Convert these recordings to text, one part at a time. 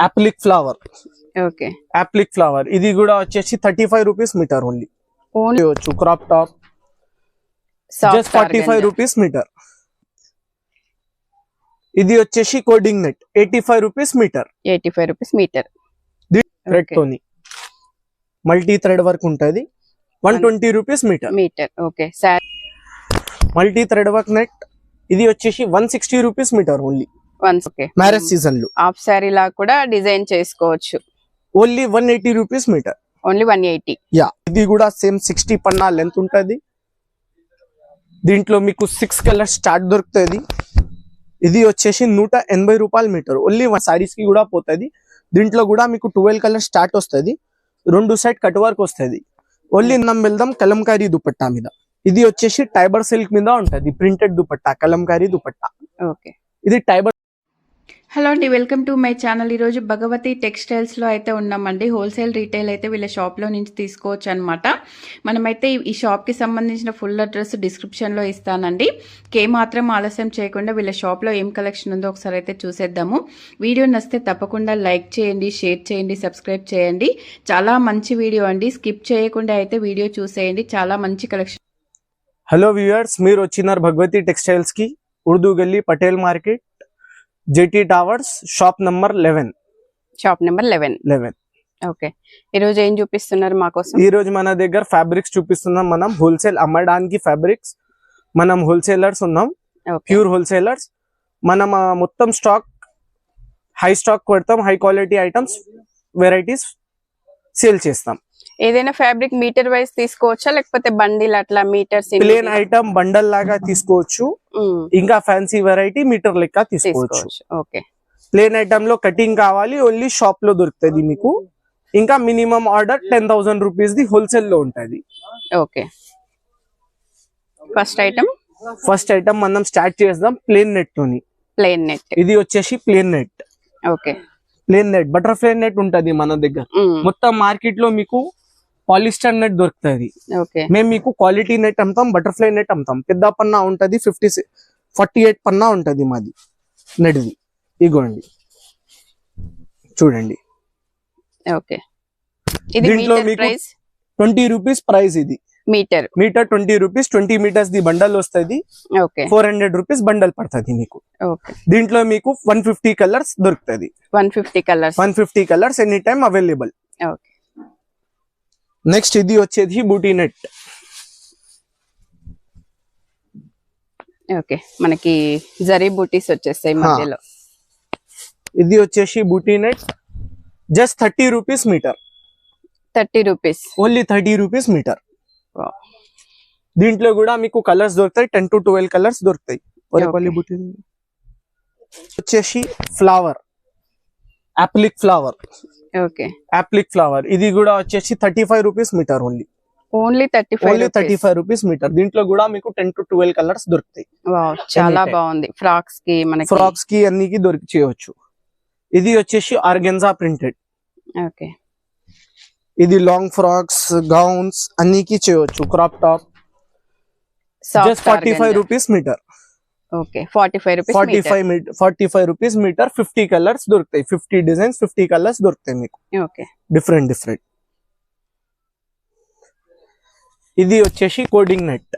Applique flower okay. Applique flower ఇది కూడా వచ్చేసి thirty five rupees metre only only వచ్చు crop top just forty five rupees metre ఇది వచ్చేసి cording net eighty five rupees metre eighty five rupees metre thread తోని. Multi thread work ఉంటది. One twenty rupees metre metre okay sari multi thread work net ఇది వచ్చేసి one sixty rupees metre only once okay marriage సీజన్లో. Half sari లా కూడా design చేసుకోవచ్చు. Only one eighty rupees metre only one eighty yeah ఇది కూడా same sixty పన్నా length ఉంటది. దీంట్లో మీకు సిక్స్ కలర్ స్టార్ట్ దొరుకుతుంది. ఇది వచ్చేసి నూట ఎనభై రూపాయల మీటర్ ఓన్లీ వన్ సారీస్కి కూడా పోతుంది. దీంట్లో కూడా మీకు ట్వెల్వ్ కలర్ స్టార్ట్ వస్తుంది. రెండు సైడ్ కట్ వర్క్ వస్తుంది. ఓన్లీ మనం వెళ్దాం కలంకారీ దుపట్టా మీద. ఇది వచ్చేసి టైబర్ సిల్క్ మీద ఉంటది. ప్రింటెడ్ దుపట్టా కలంకారీ దుపట్టా. ఓకే ఇది టైబర్ హలో అండి వెల్కమ్ టు మై ఛానల్. ఈరోజు భగవతి టెక్స్టైల్స్లో అయితే ఉన్నామండి. హోల్సేల్ రీటైల్ అయితే వీళ్ళ షాప్లో నుంచి తీసుకోవచ్చు అనమాట మనమైతే ఈ- షాప్కి సంబంధించిన ఫుల్ అడ్రస్ డిస్క్రిప్షన్లో ఇస్తానండి. కే మాత్రం ఆలస్యం చేయకుండా వీళ్ళ షాప్లో ఏం కలెక్షన్ ఉందో ఒకసారి అయితే చూసేద్దాము. వీడియో నచ్చితే తప్పకుండా లైక్ చేయండి షేర్ చేయండి సబ్స్క్రైబ్ చేయండి. చాలా మంచి వీడియో అండి. స్కిప్ చేయకుండా అయితే వీడియో చూసేయండి. చాలా మంచి కలెక్షన్. హలో వ్యూయర్స్ మీరు వచ్చినారు Bhagavati టెక్స్టైల్స్కి Urdu Gali Patel market. JT towers shop number eleven shop number eleven eleven okay ఈరోజు ఏం చూపిస్తున్నారు మాకోసం ఈ రోజు మన దగ్గర ఫ్యాబ్రిక్స్ చూపిస్తున్నాం మనం. హోల్సేల్ అమ్మడానికి ఫ్యాబ్రిక్స్ మనం హోల్సేలర్స్ ఉన్నాం. ఓకే ప్యూర్ హోల్సేలర్స్ మనం ఆ, మొత్తం స్టాక్ హై స్టాక్ పెడతాం high quality items varieties sale చేస్తాం. ఏదైనా ఫ్యాబ్రిక్ మీటర్ వైజ్ తీసుకోవచ్చా? లేకపోతే బండిల్ అట్లా మీటర్స్ ప్లేన్ ఐటమ్ బండల్ లాగా తీసుకోవచ్చు. ఇంకా ఫ్యాన్సీ వెరైటీ మీటర్ లెక్క తీసుకోవచ్చు. ఓకే. ప్లేన్ ఐటమ్లో కటింగ్ కావాలి ఓన్లీ షాప్లో దొరుకుతుంది మీకు. ఇంకా minimum order ten thousand rupees the హోల్సేల్లో ఉంటది. Okay. First item first item మనం స్టార్ట్ చేద్దాం ప్లేన్ నెట్ తోని. ప్లెయిన్ నెట్ ఇది వచ్చేసి plain net okay. Plain net butterfly net ఉంటది మన దగ్గర. మొత్తం మార్కెట్లో మీకు పాలిస్టర్ నెట్ దొరుకుతుంది. మేము మీకు క్వాలిటీ నెట్ అమ్ముతాం బటర్ఫ్లై నెట్ అమ్ముతాం. పెద్ద పన్నా ఉంటది ఫిఫ్టీ ఫార్టీ ఎయిట్ పన్నా ఉంటది మాది నెట్ది. ఇగోండి. చూడండి. ఓకే. దీంట్లో మీకు- ట్వంటీ రూపీస్ ప్రైస్ ఇది. Metre. Metre twenty rupees twenty metres the bundle వస్తుంది. ఫోర్ హండ్రెడ్ రూపీస్ బండల్ పడుతుంది మీకు. దీంట్లో మీకు వన్ ఫిఫ్టీ కలర్స్ దొరుకుతుంది. One fifty colours. One fifty colours any time available. Okay. Next ఇది వచ్చేది బూటీ నెట్ ఓకే మనకి జరీ బూటీస్ వచ్చేస్తాయి. మధ్యలో. ఇది వచ్చేసి బూటీ net just thirty rupees metre. Thirty rupees. Only thirty rupees metre. దీంట్లో కూడా మీకు కలర్స్ దొరుకుతాయి టెన్ టు ట్వెల్వ్ కలర్స్ దొరుకుతాయి. వచ్చేసి flower. Applique flower okay applique flower ఇది కూడా వచ్చేసి thirty five rupees metre only only thirty only thirty five five rupees metre దీంట్లో కూడా మీకు టెన్ టు ట్వెల్వ్ కలర్స్ దొరుకుతాయి. చాలా. బాగుంది. ఫ్రాక్స్కి మనకి. ఫ్రాక్స్కి అన్నికి దొరికి చేయవచ్చు ఇది వచ్చేసి ఆర్గెన్జా ప్రింటెడ్ ఓకే ఇది లాంగ్ ఫ్రాక్స్ గౌన్స్ అన్నికి చేయవచ్చు crop top just forty five rupees metre forty five forty five rupees metre fifty colours దొరుకుతాయి. ఫిఫ్టీ డిజైన్స్ ఫిఫ్టీ కలర్స్ దొరుకుతాయి మీకు. ఓకే డిఫరెంట్ డిఫరెంట్ ఇది వచ్చేసి cording net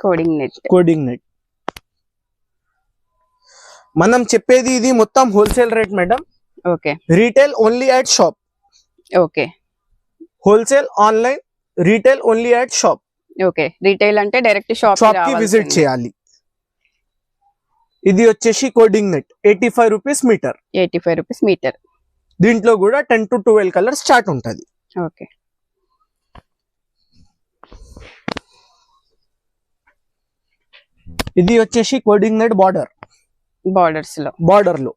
cording net cording net మనం చెప్పేది ఇది మొత్తం wholesale rate madam okay retail only at shop okay wholesale online retail only at shop okay retail అంటే డైరెక్ట్ షాప్ షాప్కి విజిట్ చేయాలి. ఇది వచ్చేసి cording net eighty five rupees metre eighty five rupees metre దీంట్లో కూడా ten to twelve colour start ఉంటది. Okay ఇది వచ్చేసి కోడింగ్ నెట్ బార్డర్ బార్డర్స్లో. బార్డర్లో.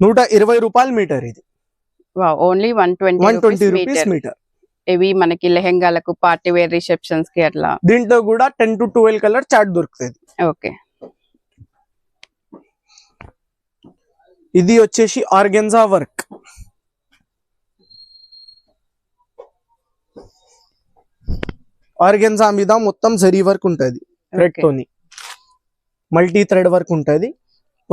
నూట ఇరవై రూపాయల మీటర్ ఇది. Only one twenty one twenty rupees metre ఇవి మనకి లెహెంగాలకు పార్టీ వేర్ రిసెప్షన్స్కి అట్లా. దీంట్లో కూడా ten to twelve colour chart దొరుకుతుంది. ఓకే. ఇది వచ్చేసి ఆర్గెన్జా వర్క్. ఆర్గెన్జా మీద మొత్తం జరీ వర్క్ ఉంటది. థ్రెడ్. తోని మల్టీ థ్రెడ్ వర్క్ ఉంటది.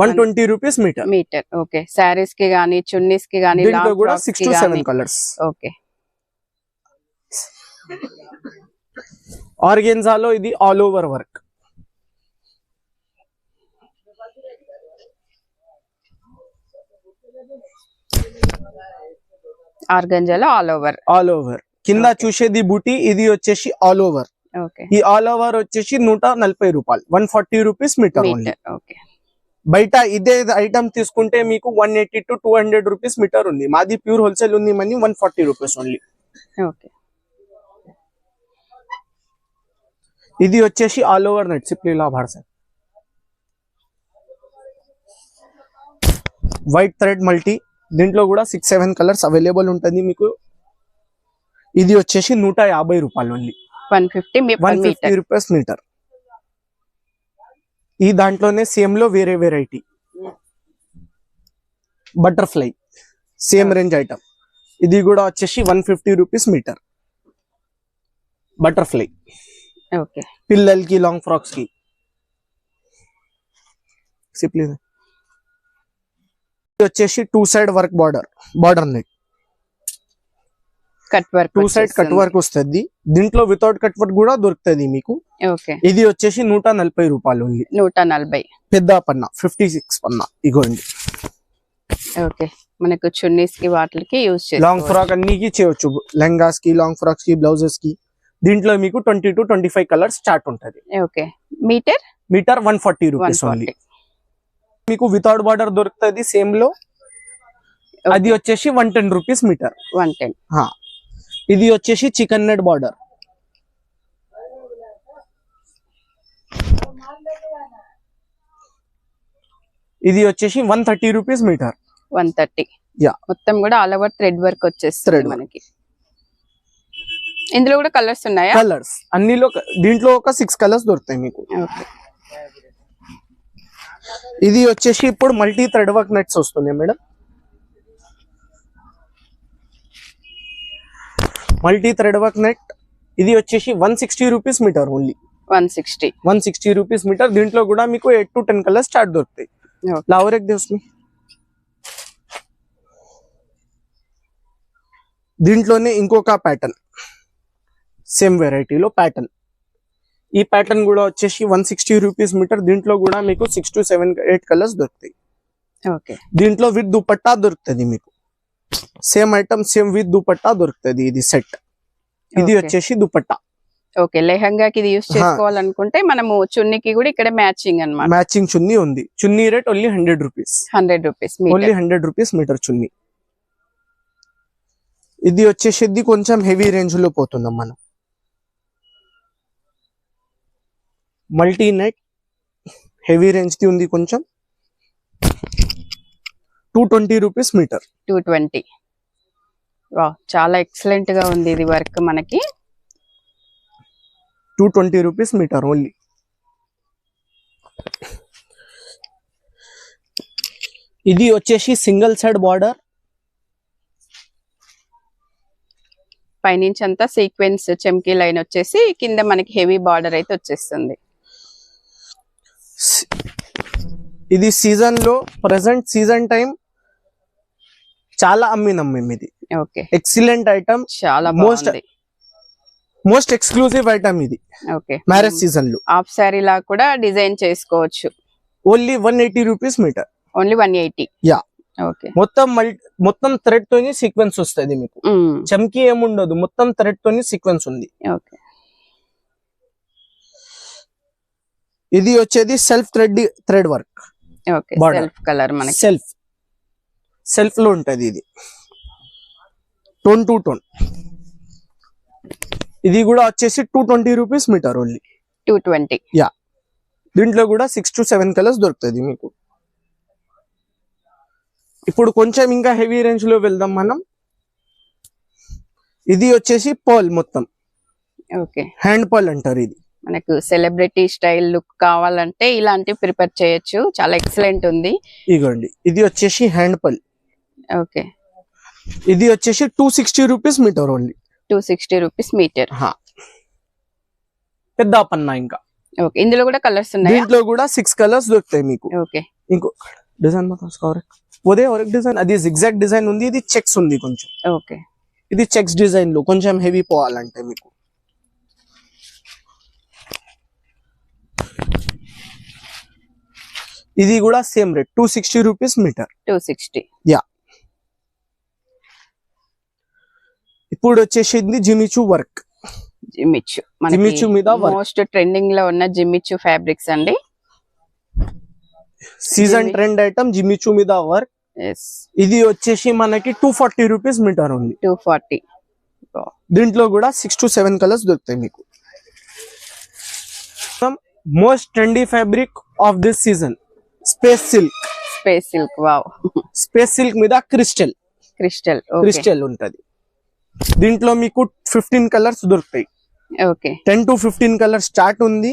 One twenty rupees metre. Metre. Okay. శారీస్కి గానీ చున్నీస్కి గానీ కూడా six to seven colours. Okay. ఆర్గెన్జాలో ఇది ఆల్ ఓవర్ వర్క్. ఆర్గంజాలో ఆల్ ఓవర్. All over. కింద చూసేది బూటీ ఇది వచ్చేసి ఆల్ ఓవర్. ఈ ఆల్ ఓవర్ వచ్చేసి నూట నలభై రూపాయలు. వన్ ఫార్టీ రూపీస్ మీటర్ బయట ఇదే ఐటమ్ తీసుకుంటే మీకు one eighty to two hundred rupees metre ఉంది. మాది ప్యూర్ హోల్సేల్ ఉంది money one forty rupees only okay. ఇది వచ్చేసి ఆల్ ఓవర్ నెట్ సిప్లీలా భారసన్ వైట్ థ్రెడ్ మల్టీ దీంట్లో కూడా సిక్స్ సెవెన్ కలర్స్ అవైలబుల్ ఉంటుంది మీకు. ఇది వచ్చేసి నూట యాభై రూపాయలు only one fifty one fifty rupees metre ఈ దాంట్లోనే సేమ్లో వేరే variety butterfly same range item ఇది కూడా వచ్చేసి one fifty rupees metre butterfly పిల్లలకి లాంగ్ ఫ్రాక్స్కి. సిప్లీ ఇది వచ్చేసి two side work border border net cut work two side cut work వస్తుంది. దీంట్లో వితౌట్ కట్ వర్క్ కూడా దొరుకుతుంది మీకు. ఓకే. ఇది వచ్చేసి నూట నలభై రూపాయలు నూట నలభై. పెద్ద పన్నా ఫిఫ్టీ సిక్స్ పన్నా ఇగోండి. ఓకే. మనకు చున్నీస్కి వాటికి యూజ్ లాంగ్ ఫ్రాక్ అన్నికి చేయొచ్చు. లెహంగాస్కి లాంగ్ ఫ్రాక్స్కి బ్లౌజెస్కి. దీంట్లో మీకు twenty to twenty five colours start ఉంటది. Okay metre metre one forty rupees only మీకు వితౌట్ బార్డర్ దొరుకుతుంది సేమ్లో. అది వచ్చేసి one ten rupees metre one ten ఇది వచ్చేసి చికెన్ నెట్ బార్డర్ ఇది వచ్చేసి one thirty rupees metre one thirty. మొత్తం కూడా ఆల్ ఓవర్ థ్రెడ్ వర్క్ వచ్చేస్తుంది. మనకి. ఇందులో కూడా కలర్స్ ఉన్నాయా? కలర్స్. అన్నిలో దీంట్లో ఒక సిక్స్ కలర్స్ దొరుకుతాయి మీకు. ఇది వచ్చేసి ఇప్పుడు మల్టీ థ్రెడ్ వర్క్ నెట్స్ వస్తున్నాయి madam. Multi thread work net. ఇది వచ్చేసి one sixty rupees metre only. One sixty. One sixty rupees metre. దీంట్లో కూడా మీకు eight to ten colours start దొరుకుతాయి. లావరేక్ దేవస్మి దీంట్లోనే ఇంకొక ప్యాటర్న్ సేమ్ వెరైటీలో ప్యాటర్న్. ఈ ప్యాటర్న్ కూడా వచ్చేసి వన్ సిక్స్టీ రూపీస్ మీటర్. దీంట్లో కూడా మీకు six to seven eight colours దొరుకుతాయి. ఓకే. దీంట్లో విత్ దుపట్టా దొరుకుతుంది మీకు. Same item same with dupatta దొరుకుతుంది ఇది సెట్. ఇది. వచ్చేసి దుపట్టా. ఓకే లెహంగాకి ఇది యూస్ చేసుకోవాలనుకుంటే మనము చున్నీకి కూడా ఇక్కడ మ్యాచింగ్ అన్నమాట. మ్యాచింగ్ చున్నీ ఉంది. Chunni rate only hundred rupees. Hundred rupees only hundred rupees metre chunni. ఇది వచ్చేసి కొంచెం హెవీ రేంజ్లో పోతున్నాం మనం. మల్టీ నెట్ హెవీ రేంజ్ ది ఉంది కొంచెం. Two twenty rupees metre. Two twenty. వా చాలా ఎక్సలెంట్గా ఉంది ఇది వర్క్ మనకి. Two twenty rupees metre only. ఇది వచ్చేసి సింగిల్ సైడ్ బార్డర్. పైనుంచి అంతా సీక్వెన్స్ చెమ్కీ లైన్ వచ్చేసి కింద మనకి హెవీ బార్డర్ అయితే వచ్చేస్తుంది. ఇది సీజన్లో ప్రజెంట్ సీజన్ టైం చాలా అమ్మినాం మేము ఇది. ఓకే. ఎక్సలెంట్ ఐటమ్ చాలా బాగుంది. మోస్ట్ ఎక్స్క్లూజివ్ ఐటమ్ ఇది. ఓకే. మ్యారేజ్ సీజన్లో. హాఫ్ శారీ లా కూడా డిజైన్ చేసుకోవచ్చు. Only one eighty rupees metre only one eighty Yeah. Okay. మొత్తం మల్ మొత్తం థ్రెడ్ తోని సీక్వెన్స్ వస్తుంది మీకు. చమ్కీ ఏముండదు మొత్తం థ్రెడ్ తోని సీక్వెన్స్ ఉంది. ఓకే. ఇది వచ్చేది self thread thread work. Self colour మనకి. సెల్ఫ్ సెల్ఫ్లో ఉంటది ఇది. టోన్ టు టోన్ ఇది కూడా వచ్చేసి two twenty rupees metre only two twenty దీంట్లో కూడా సిక్స్ టు సెవెన్ కలర్స్ దొరుకుతుంది మీకు. ఇప్పుడు కొంచెం ఇంకా హెవీ రేంజ్లో వెళ్దాం మనం. ఇది వచ్చేసి పర్ల్ మొత్తం. ఓకే. హ్యాండ్ పర్ల్ అంటారు ఇది. మనకు సెలబ్రిటీ స్టైల్ లుక్ కావాలంటే ఇలాంటివి ప్రిపేర్ చేయొచ్చు. చాలా ఎక్సలెంట్ ఉంది. ఇగోండి. ఇది వచ్చేసి హ్యాండ్ పర్ల్ ఓకే. ఇది వచ్చేసి two sixty rupees metre only two sixty rupees metre పెద్ద పన్నా ఇంకా. ఓకే. ఇందులో కూడా కలర్స్ ఉన్నాయా? దీంట్లో కూడా సిక్స్ కలర్స్ దొరుకుతాయి మీకు. ఓకే. ఇంకో డిజైన్ మాత్రం కవర్ అదే ఒక డిజైన్ అది ఎగ్జాక్ట్ డిజైన్ ఉంది ఇది చెక్స్ ఉంది కొంచెం. ఓకే. ఇది చెక్స్ డిజైన్లో కొంచెం హెవీ పోవాలంటే మీకు. ఇది కూడా same rate two sixty rupees metre two sixty ఇప్పుడు వచ్చేసింది జిమిచు వర్క్ జిమ్మిచ్చు జిమ్మిచ్చు మీద. మోస్ట్ ట్రెండింగ్లో ఉన్న జిమ్మిచ్చు ఫ్యాబ్రిక్స్ అండి. Season trend item Jimmy Choo మీద వర్క్ ఇది వచ్చేసి మనకి టూ ఫార్టీ రూపీస్ మీటర్ ఉంది. టూ ఫార్టీ దీంట్లో కూడా సిక్స్ టు సెవెన్ కలర్స్ దొరుకుతాయి మీకు. Most trendy fabric of this season space silk space silk wow space silk మీద క్రిస్టల్ క్రిస్టల్ క్రిస్టల్ ఉంటది. దీంట్లో మీకు ఫిఫ్టీన్ కలర్స్ దొరుకుతాయి. Okay ten to fifteen colour start ఉంది.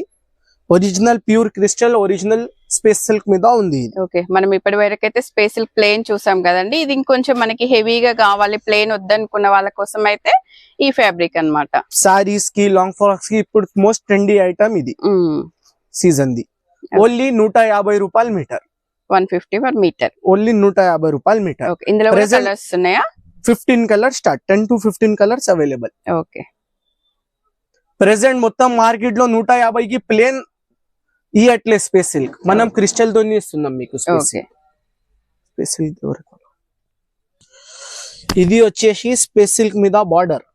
Original pure crystal original space silk మీద ఉంది ఓకే మనం ఇప్పటి వరకు అయితే స్పేస్ సిల్క్ ప్లేన్ చూసాం కదండి. ఇది ఇంకొంచెం మనకి హెవీగా కావాలి ప్లేన్ వద్దనుకున్న వాళ్ళ కోసం అయితే ఈ ఫ్యాబ్రిక్ అన్నమాట. సారీస్కి లాంగ్ ఫ్రాక్స్కి ఇప్పుడు మోస్ట్ ట్రెండీ ఐటమ్ ఇది. సీజన్ ది. ఓన్లీ నూట యాభై రూపాయలు metre. One fifty per metre. Only నూట యాభై రూపాయలు మీటర్. ఇందులో కలర్స్ ఉన్నాయా? Fifteen colour start ten to fifteen colours available okay. Present మొత్తం మార్కెట్లో నూట యాభైకి ప్లేన్ ఈ అట్లే స్పేస్ సిల్క్ మనం క్రిస్టల్తో ఇస్తున్నాం మీకు స్పేస్ సిల్క్ ఇది వచ్చేసి స్పేస్ సిల్క్ మీద border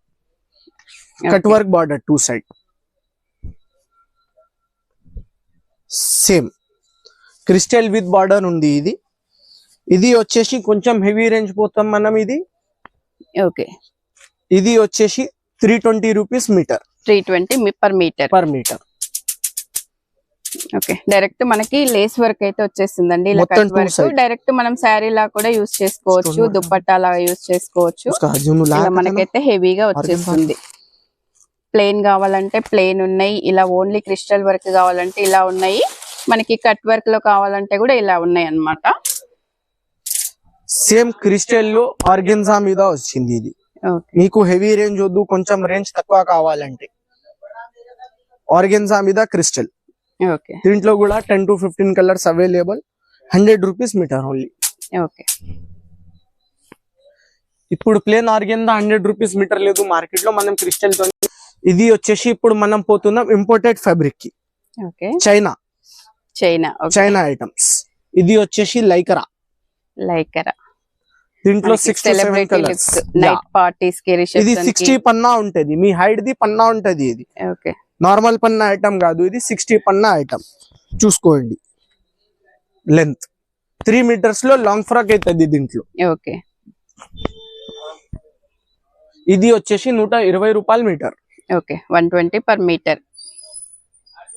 cut work border two side same. Crystal with border ఉంది ఇది. ఇది వచ్చేసి కొంచెం హెవీ రేంజ్ పోతాం మనం ఇది. ఓకే. ఇది వచ్చేసి three twenty rupees metre. Three twenty per metre. Per metre. Okay. Direct మనకి లేస్ వర్క్ అయితే వచ్చేసిందండి డైరెక్ట్ మనం శారీ లా కూడా యూస్ చేసుకోవచ్చు. దుప్పట్టా లా యూస్ చేసుకోవచ్చు. మనకైతే హెవీగా వచ్చేస్తుంది. ప్లేన్ కావాలంటే ప్లేన్ ఉన్నాయి ఇలా ఓన్లీ క్రిస్టల్ వర్క్ కావాలంటే ఇలా ఉన్నాయి మనకి కట్ వర్క్లో కావాలంటే కూడా ఇలా ఉన్నాయి అన్నమాట. సేమ్ క్రిస్టల్లో ఆర్గెన్జా మీద వచ్చింది ఇది. మీకు హెవీ రేంజ్ వద్దు కొంచెం రేంజ్ తక్కువ కావాలంటే. ఆర్గెన్జా మీద క్రిస్టల్. ఓకే. దీంట్లో కూడా ten to fifteen colours available hundred rupees metre only. Okay. ఇప్పుడు plain organza hundred rupees metre లేదు మార్కెట్లో మనం క్రిస్టల్తో ఇది వచ్చేసి ఇప్పుడు మనం పోతున్నాం ఇంపోర్టెడ్ ఫ్యాబ్రిక్కి. చైనా చైనా చైనా ఐటమ్స్ ఇది వచ్చేసి లైకరా. లైక్ దీంట్లో ఇది సిక్స్టీ పన్నా ఉంటది. మీ హైట్ ది పన్నా ఉంటది ఇది. ఓకే. నార్మల్ పన్నా ఐటమ్ కాదు ఇది సిక్స్టీ పన్నా ఐటమ్ చూసుకోండి. లెంత్ త్రీ మీటర్స్లో లాంగ్ ఫ్రాక్ అవుతుంది దీంట్లో. ఓకే. ఇది వచ్చేసి నూట ఇరవై రూపాయలు metre. Okay one twenty per metre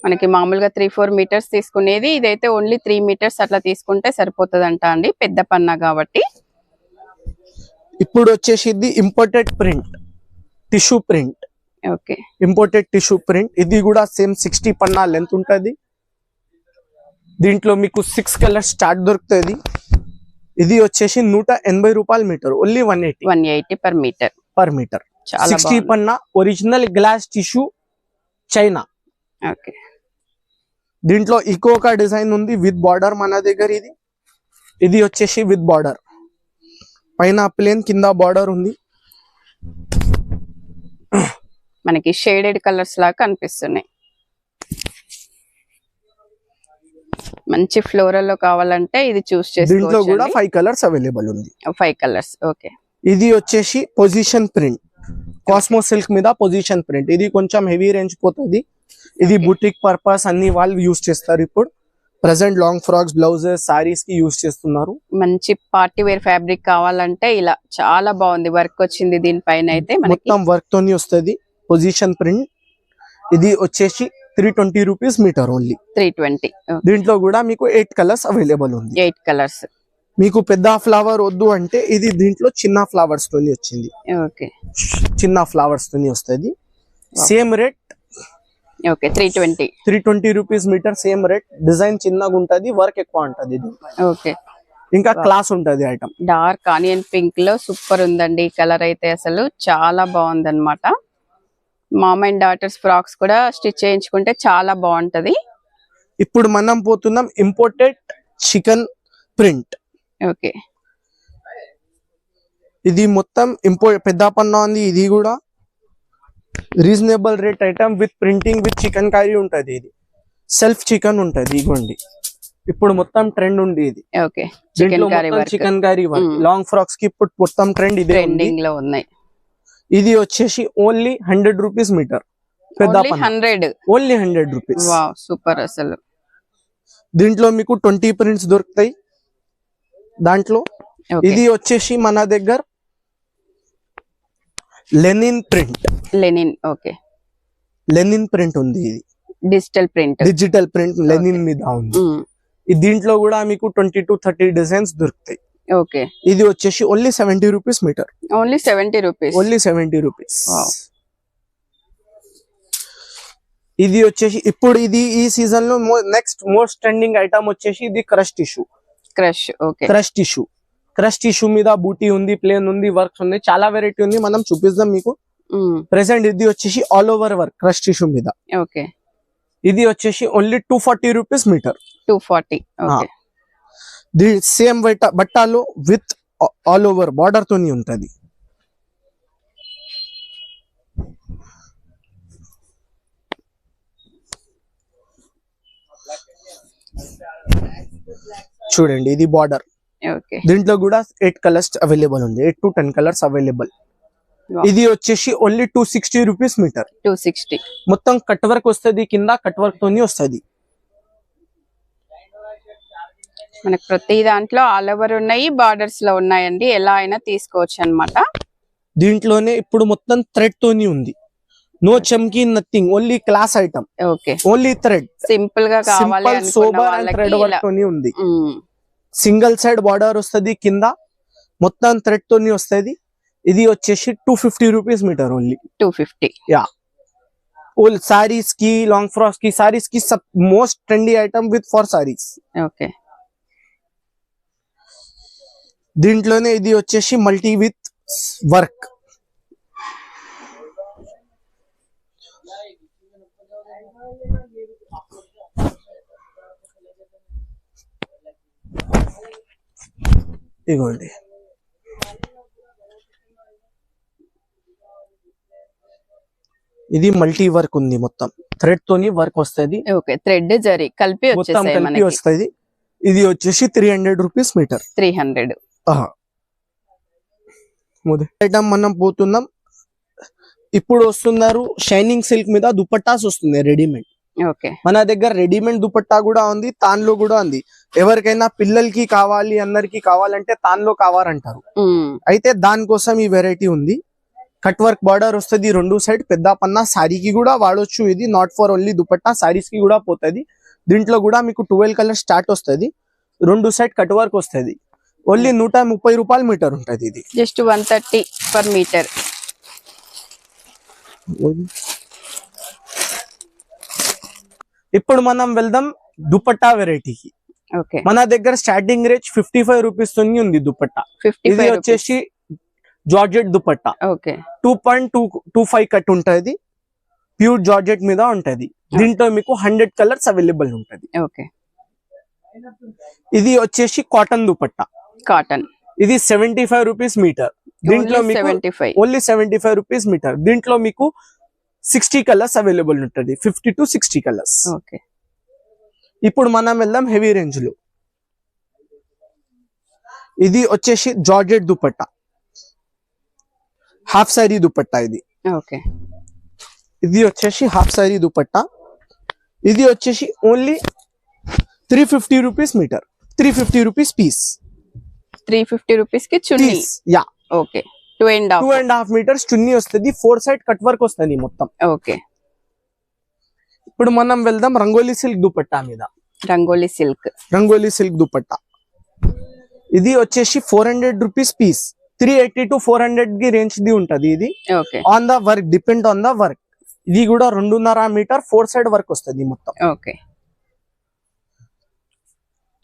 మనకి మామూలుగా త్రీ ఫోర్ మీటర్స్ తీసుకునేది ఇదైతే ఓన్లీ త్రీ మీటర్స్ అట్లా తీసుకుంటే సరిపోతుందంట అండి పెద్ద పన్నా కాబట్టి. ఇప్పుడు వచ్చేసి ఇది imported print tissue print okay. Imported tissue print ఇది కూడా సేమ్ సిక్స్టీ పన్నా లెంత్ ఉంటది. దీంట్లో మీకు సిక్స్ కలర్ స్టార్ట్ దొరుకుతుంది. ఇది వచ్చేసి నూట ఎనభై రూపాయలు metre only one eighty one eighty per metre per metre sixty. పన్నా original glass tissue China okay. దీంట్లో ఇకోకా డిజైన్ ఉంది విత్ బార్డర్ మన దగ్గర ఇది. ఇది వచ్చేసి విత్ బార్డర్ పైన ప్లేన్ కింద బార్డర్ ఉంది. మనకి షేడెడ్ కలర్స్ లాగా కనిపిస్తున్నాయి. మంచి ఫ్లోరల్లో కావాలంటే ఇది చూస్ దీంట్లో కూడా ఫైవ్ కలర్స్ అవైలబుల్ ఉంది. Five colours okay. ఇది వచ్చేసి పొజిషన్ ప్రింట్ కాస్మో సిల్క్ మీద పొజిషన్ ప్రింట్ ఇది కొంచెం హెవీ రేంజ్ పోతుంది. ఇది. బుటిక్ పర్పస్ అన్ని వాళ్ళు యూస్ చేస్తారు ఇప్పుడు. ప్రజెంట్ లాంగ్ ఫ్రాక్స్ బ్లౌజెస్ సారీస్కి యూస్ చేస్తున్నారు. మంచి పార్టీ వేర్ ఫ్యాబ్రిక్ కావాలంటే ఇలా చాలా బాగుంది. వర్క్ వచ్చింది దీనిపైన అయితే మొత్తం వర్క్ తోని వస్తుంది. పొజిషన్ ప్రింట్ ఇది వచ్చేసి three twenty rupees metre only three twenty దీంట్లో కూడా మీకు ఎయిట్ కలర్స్ అవైలబుల్ ఉంది. ఎయిట్ కలర్స్ మీకు పెద్ద ఫ్లవర్ వద్దు అంటే ఇది దీంట్లో చిన్న ఫ్లవర్స్ తోని వచ్చింది. ఓకే. చిన్న ఫ్లవర్స్ తోని వస్తుంది. Same rate okay three twenty three twenty rupees metre same rate design చిన్నగా ఉంటది వర్క్ ఎక్కువ ఉంటది ఇది. ఓకే. ఇంకా క్లాస్ ఉంటది ఐటమ్ డార్క్ ఆనియన్ పింక్లో సూపర్ ఉందండి కలర్ అయితే అసలు చాలా బాగుంది అనమాట మామ్ అండ్ డాటర్స్ ఫ్రాక్స్ కూడా స్టిచ్ చేయించుకుంటే చాలా బాగుంటది. ఇప్పుడు మనం పోతున్నాం ఇంపోర్టెడ్ చికెన్ ప్రింట్ ఓకే. ఇది మొత్తం ఇంపో పెద్ద పన్నా ఉంది ఇది కూడా reasonable rate item with printing with chikankari ఉంటది ఇది. సెల్ఫ్ చికెన్ ఉంటది ఇగోండి. ఇప్పుడు మొత్తం ట్రెండ్ ఉంది ఇది. ఓకే. చికెన్ కర్రీ. లాంగ్ ఫ్రాక్స్కి ఇప్పుడు మొత్తం ట్రెండ్ ఇదే ట్రెండింగ్లో ఉన్నాయి. ఇది వచ్చేసి ఓన్లీ హండ్రెడ్ రూపీస్ మీటర్. పెద్ద hundred only hundred rupees wow super అసలు. దీంట్లో మీకు ట్వంటీ ప్రింట్స్ దొరుకుతాయి. దాంట్లో ఇది వచ్చేసి మన దగ్గర linen print. Linen okay. Linen print ఉంది ఇది. Digital print. Digital print linen మీద ఉంది. దీంట్లో కూడా మీకు ట్వంటీ టు థర్టీ డిజైన్స్ దొరుకుతాయి. ఓకే. ఇది వచ్చేసి only seventy rupees metre. Only seventy rupees. Only seventy rupees. ఇది వచ్చేసి ఇప్పుడు ఇది ఈ సీజన్లో నెక్స్ట్ మోస్ట్ ట్రెండింగ్ ఐటమ్ వచ్చేసి ఇది crush tissue crush okay. Crush tissue crush tissue మీద బూటీ ఉంది ప్లేన్ ఉంది వర్క్స్ ఉంది చాలా వెరైటీ ఉంది. మనం చూపిస్తాం మీకు. ప్రెసెంట్ ఇది వచ్చేసి all over work crush tissue మీద. ఓకే. ఇది వచ్చేసి only two forty rupees metre. Two forty same బట్ట బట్టాలో విత్ ఆల్ ఓవర్ బార్డర్ తోని ఉంటది. చూడండి ఇది బార్డర్ దీంట్లో కూడా ఎయిట్ కలర్స్ అవైలబుల్ ఉంది. Eight to ten colours available. ఇది వచ్చేసి only two sixty rupees metre two sixty మొత్తం కట్ వర్క్ వస్తుంది కింద కట్ వర్క్ తోని వస్తుంది. మనకు ప్రతి దాంట్లో ఆల్ ఓవర్ ఉన్నాయి బార్డర్స్లో ఉన్నాయండి ఎలా అయినా తీసుకోవచ్చు అన్నమాట. దీంట్లోనే ఇప్పుడు మొత్తం థ్రెడ్ తోని ఉంది. No చమ్కీ nothing only class item okay only thread సింపుల్గా simple sober and thread work తోని ఉంది. సింగిల్ సైడ్ బార్డర్ వస్తుంది కింద. మొత్తం థ్రెడ్ తోని వస్తుంది. ఇది వచ్చేసి two fifty rupees metre only two fifty all సారీస్కి long ఫ్రాక్స్కి సారీస్కి sub most trendy item with for saris okay దీంట్లోనే ఇది వచ్చేసి మల్టీ విత్ వర్క్ ఇగోండి. ఇది మల్టీ వర్క్ ఉంది మొత్తం. థ్రెడ్ తోని వర్క్ వస్తుంది. ఓకే థ్రెడ్ జరీ కలిపి మొత్తం కలిపి వస్తుంది. ఇది వచ్చేసి three hundred rupees metre three hundred మనం పోతున్నాం. ఇప్పుడు వస్తున్నారు షైనింగ్ సిల్క్ మీద దుపట్టాస్ వస్తున్నాయి రెడీమేడ్ మన దగ్గర రెడీమేడ్ దుపట్టా కూడా ఉంది తాన్లో కూడా ఉంది. ఎవరికైనా పిల్లలకి కావాలి అందరికి కావాలంటే తాన్లో కావాలంటారు. అయితే దానికోసం ఈ వెరైటీ ఉంది. కట్ వర్క్ బార్డర్ వస్తుంది రెండు సైడ్ పెద్ద పన్నా సారీకి కూడా వాడొచ్చు. ఇది నాట్ ఫర్ ఓన్లీ దుపట్టా సారీస్కి కూడా పోతుంది. దీంట్లో కూడా మీకు ట్వెల్వ్ కలర్ స్టార్ట్ వస్తుంది. రెండు సైడ్ కట్ వర్క్ వస్తుంది. ఓన్లీ నూట ముప్పై రూపాయలు మీటర్ ఉంటది ఇది. Just one thirty per metre. ఇప్పుడు మనం వెళ్దాం దుపట్టా వెరైటీకి. ఓకే. మన దగ్గర starting rate fifty five rupees తోని ఉంది దుపట్టా. ఇది వచ్చేసి georgette dupatta. Two point two two five cut ఉంటది. ప్యూర్ జార్జెట్ మీద ఉంటది. దీంట్లో మీకు హండ్రెడ్ కలర్స్ అవైలబుల్ ఉంటది. ఓకే. ఇది వచ్చేసి కాటన్ దుపట్టా. కాటన్. ఇది సెవెంటీ ఫైవ్ రూపీస్ మీటర్. దీంట్లో మీకు only seventy five rupees metre. దీంట్లో మీకు సిక్స్టీ కలర్స్ అవైలబుల్ ఉంటది. Fifty to sixty colours. Okay. ఇప్పుడు మనం వెళ్దాం హెవీ రేంజ్లో ఇది వచ్చేసి జార్జెట్ దుపట్టా. హాఫ్ సారీ దుపట్టా ఇది. ఓకే. ఇది వచ్చేసి హాఫ్ సారీ దుపట్టా. ఇది వచ్చేసి only three fifty rupees metre. Three fifty rupees piece. Three fifty రూపీస్కి chunni yeah. Okay. Two and two half and half metres chunni వస్తుంది. ఫోర్ సైడ్ కట్ వర్క్ వస్తుంది మొత్తం. ఓకే ఇప్పుడు మనం వెళ్దాం రంగోలీ సిల్క్ దుపట్టా మీద. Rangoli silk rangoli silk dupatta. ఇది వచ్చేసి four hundred rupees piece three eighty to four హండ్రెడ్కి రేంజ్ ది ఉంటది ఇది. On the work depend on the work ఇది కూడా రెండున్నర మీటర్ ఫోర్ సైడ్ వర్క్ వస్తుంది మొత్తం. ఓకే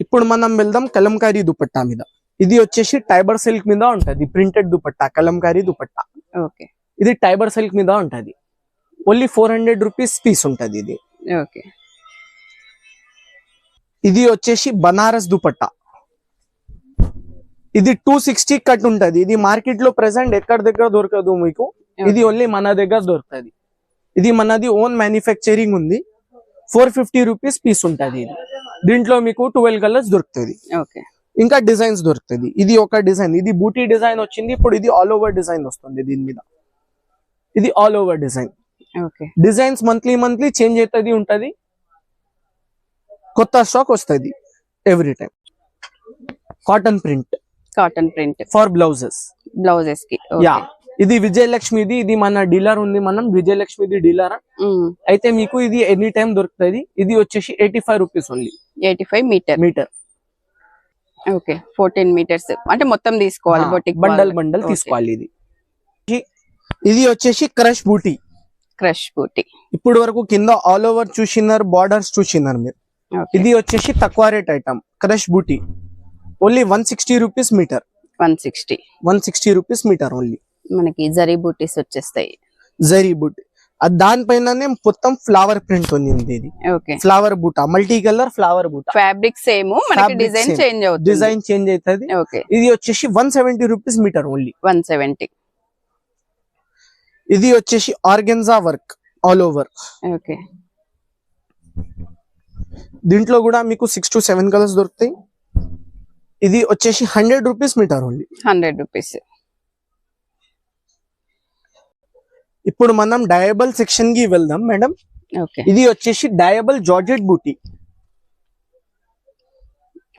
ఇప్పుడు మనం వెళ్దాం కలంకారీ దుపట్టా మీద. ఇది వచ్చేసి టైబర్ సిల్క్ మీద ఉంటది. ప్రింటెడ్ దుపట్టా కలంకారీ దుపట్టా. ఓకే. ఇది టైబర్ సిల్క్ మీద ఉంటది. Only four hundred rupees piece ఉంటది ఇది. ఓకే. ఇది వచ్చేసి బనారస్ దుపట్టా. ఇది టూ సిక్స్టీ కట్ ఉంటది. ఇది మార్కెట్లో ప్రెసెంట్ ఎక్కడ దగ్గర దొరకదు మీకు. ఇది ఓన్లీ మన దగ్గర దొరుకుతది. ఇది మనది ఓన్ మ్యానుఫ్యాక్చరింగ్ ఉంది. ఫోర్ ఫిఫ్టీ రూపీస్ పీస్ ఉంటది ఇది. దీంట్లో మీకు ట్వెల్వ్ కలర్స్ దొరుకుతుంది. ఓకే. ఇంకా డిజైన్స్ దొరుకుతుంది ఇది ఒక డిజైన్. ఇది బూటీ డిజైన్ వచ్చింది. ఇప్పుడు ఇది ఆల్ ఓవర్ డిజైన్ వస్తుంది దీని మీద. ఇది all over design. Okay. Designs monthly monthly change అవుతుంది ఉంటది. కొత్త స్టాక్ వస్తుంది every time cotton print cotton print for blouses బ్లౌజెస్కి. Yeah ఇది విజయలక్ష్మిది ఇది మన డీలర్ ఉంది మనం విజయలక్ష్మిది డీలర్ అయితే మీకు ఇది ఎనీ టైం దొరుకుతుంది. ఇది వచ్చేసి eighty five rupees only eighty five metre metre okay fourteen metres. అంటే మొత్తం తీసుకోవాలి బొటిక్ బండల్ బండల్. తీసుకోవాలి ఇది. ఇది వచ్చేసి క్రష్ బూటీ. క్రష్ బూటీ. ఇప్పుడు వరకు కింద ఆల్ ఓవర్ చూసినారు బార్డర్స్ చూసినారు మీరు. ఇది వచ్చేసి తక్కువ రేట్ ఐటమ్ క్రష్ బూటీ. Only one sixty rupees metre. One sixty. One sixty rupees metre only. మనకి జరీ బూటీస్ వచ్చేస్తాయి. జరీ బూటీ. అది దానిపైననే మొత్తం ఫ్లవర్ ప్రింట్ ఉంది ఇది. ఓకే. ఫ్లవర్ బూటా మల్టీ కలర్ ఫ్లవర్ బూటా ఫ్యాబ్రిక్ సేమ్ డిజైన్. చేంజ్ అవుతుంది. డిజైన్ చేంజ్ అవుతుంది. ఇది వచ్చేసి one seventy rupees metre only one seventy ఇది వచ్చేసి organza work all over okay. దీంట్లో కూడా మీకు సిక్స్ టు సెవెన్ కలర్స్ దొరుకుతాయి. ఇది వచ్చేసి hundred rupees metre only hundred rupees ఇప్పుడు మనం డయబుల్ సెక్షన్కి వెళ్దాం మేడం. ఓకే. ఇది వచ్చేసి డయబుల్ జార్జెట్ బూటీ.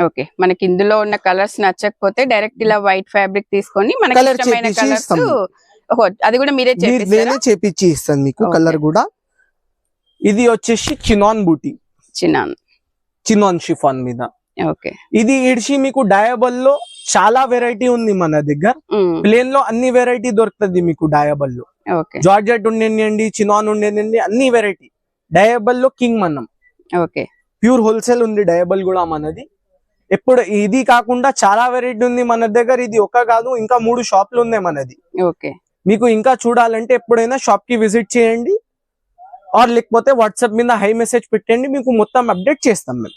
ఓకే. మనకి ఇందులో ఉన్న కలర్స్ నచ్చకపోతే డైరెక్ట్ ఇలా వైట్ ఫ్యాబ్రిక్ తీసుకొని మనకి ఇష్టమైన కలర్స్. అది కూడా మీరే నేనే చేపించి ఇస్తాను మీకు. కలర్ కూడా. ఇది వచ్చేసి చినాన్ బూటీ. చిన్న. చినాన్ షిఫాన్ మీద. ఓకే. ఇది ఇడిచి మీకు డయబుల్లో చాలా వెరైటీ ఉంది మన దగ్గర. ప్లేన్లో అన్ని వెరైటీ దొరుకుతుంది మీకు డయబుల్లో జార్జెట్ ఉండేయండి చినాన్ ఉండేయండి అన్ని వెరైటీ. డయబుల్లో కింగ్ మనం. ఓకే. ప్యూర్ హోల్సేల్ ఉంది డయబుల్ కూడా మనది. ఎప్పుడు ఇది కాకుండా చాలా వెరైటీ ఉంది మన దగ్గర ఇది ఒక కాదు ఇంకా మూడు షాపులు ఉన్నాయి మనది. ఓకే. మీకు ఇంకా చూడాలంటే ఎప్పుడైనా షాప్కి విజిట్ చేయండి. ఆర్ లేకపోతే వాట్సాప్ మీద హై మెసేజ్ పెట్టండి మీకు మొత్తం అప్డేట్ చేస్తాం మేము.